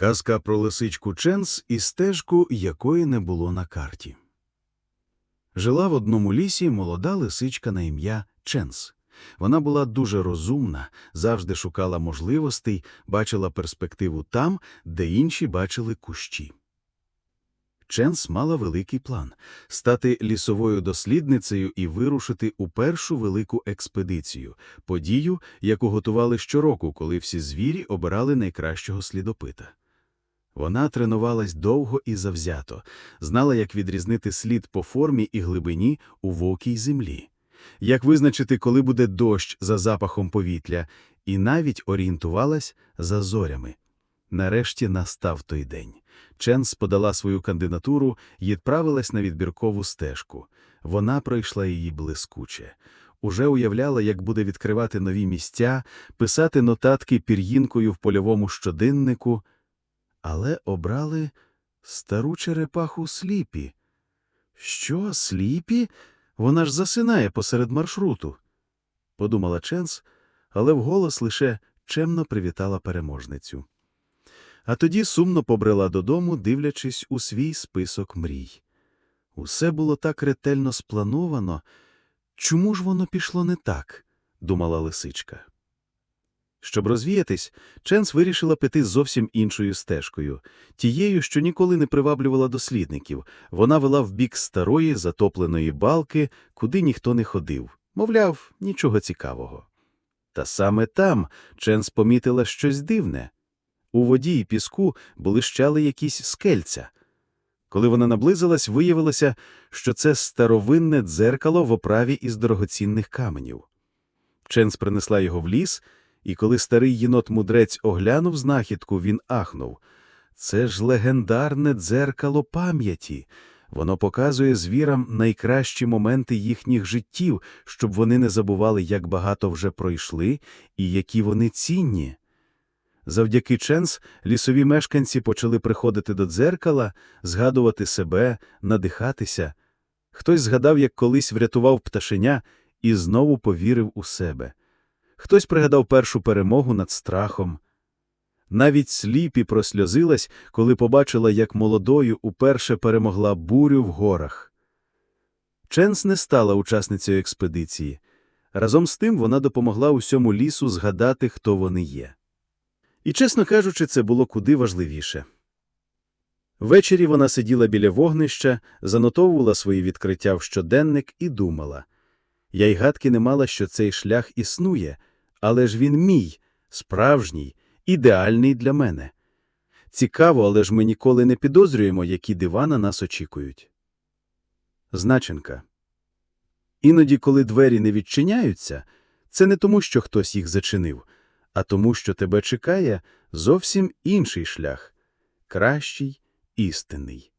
Казка про лисичку Ченс і стежку, якої не було на карті. Жила в одному лісі молода лисичка на ім'я Ченс. Вона була дуже розумна, завжди шукала можливостей, бачила перспективу там, де інші бачили кущі. Ченс мала великий план – стати лісовою дослідницею і вирушити у першу велику експедицію – подію, яку готували щороку, коли всі звірі обирали найкращого слідопита. Вона тренувалась довго і завзято, знала, як відрізнити слід по формі і глибині у вовкій землі, як визначити, коли буде дощ за запахом повітря, і навіть орієнтувалась за зорями. Нарешті настав той день. Ченс подала свою кандидатуру і відправилась на відбіркову стежку. Вона пройшла її блискуче. Уже уявляла, як буде відкривати нові місця, писати нотатки пір'їнкою в польовому щоденнику, але обрали стару черепаху Сліпі. Що, Сліпі? Вона ж засинає посеред маршруту. Подумала Ченс, але вголос лише чемно привітала переможницю. А тоді сумно побрела додому, дивлячись у свій список мрій. Усе було так ретельно сплановано. Чому ж воно пішло не так? думала лисичка. Щоб розвіятись, Ченс вирішила піти зовсім іншою стежкою, тією, що ніколи не приваблювала дослідників. Вона вела в бік старої затопленої балки, куди ніхто не ходив. Мовляв, нічого цікавого. Та саме там Ченс помітила щось дивне. У воді і піску блищали якісь скельця. Коли вона наблизилась, виявилося, що це старовинне дзеркало в оправі із дорогоцінних каменів. Ченс принесла його в ліс, і коли старий єнот-мудрець оглянув знахідку, він ахнув. Це ж легендарне дзеркало пам'яті. Воно показує звірам найкращі моменти їхніх життів, щоб вони не забували, як багато вже пройшли і які вони цінні. Завдяки Ченс лісові мешканці почали приходити до дзеркала, згадувати себе, надихатися. Хтось згадав, як колись врятував пташеня і знову повірив у себе. Хтось пригадав першу перемогу над страхом. Навіть сліпі просльозилась, коли побачила, як молодою уперше перемогла бурю в горах. Ченс не стала учасницею експедиції. Разом з тим вона допомогла усьому лісу згадати, хто вони є. І, чесно кажучи, це було куди важливіше. Ввечері вона сиділа біля вогнища, занотовувала свої відкриття в щоденник і думала. Я й гадки не мала, що цей шлях існує, але ж він мій, справжній, ідеальний для мене. Цікаво, але ж ми ніколи не підозрюємо, які дива на нас очікують. Значенка. Іноді, коли двері не відчиняються, це не тому, що хтось їх зачинив, а тому, що тебе чекає зовсім інший шлях, кращий, істинний.